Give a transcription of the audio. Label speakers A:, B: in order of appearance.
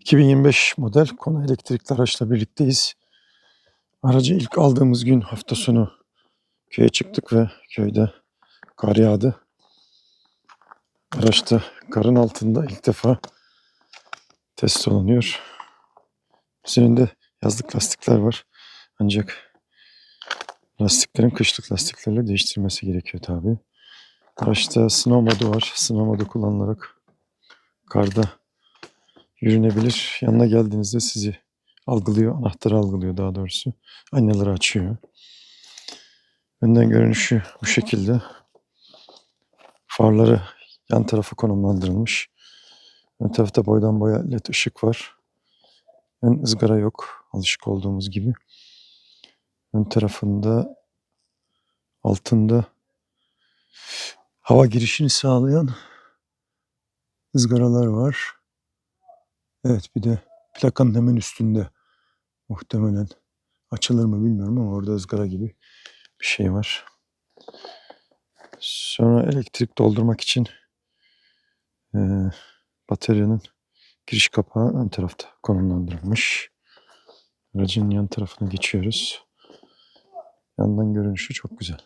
A: 2025 model Kona elektrikli araçla birlikteyiz. Aracı ilk aldığımız gün hafta sonu köye çıktık ve köyde kar yağdı. Araçta karın altında ilk defa test olanıyor. Üzerinde yazlık lastikler var. Ancak lastiklerin kışlık lastiklerle değiştirmesi gerekiyor tabi. Araçta snow modu var. Snow modu kullanılarak karda yürünebilir. Yanına geldiğinizde sizi algılıyor, anahtarı algılıyor daha doğrusu. Aynaları açıyor. Önden görünüşü bu şekilde. Farları yan tarafa konumlandırılmış. Ön tarafta boydan boya led ışık var. Ön ızgara yok. Alışık olduğumuz gibi. Ön tarafında altında hava girişini sağlayan ızgaralar var. Evet bir de plakanın hemen üstünde muhtemelen açılır mı bilmiyorum ama orada ızgara gibi bir şey var. Sonra elektrik doldurmak için eee, bataryanın giriş kapağı ön tarafta konumlandırılmış. Aracın yan tarafına geçiyoruz. Yandan görünüşü çok güzel.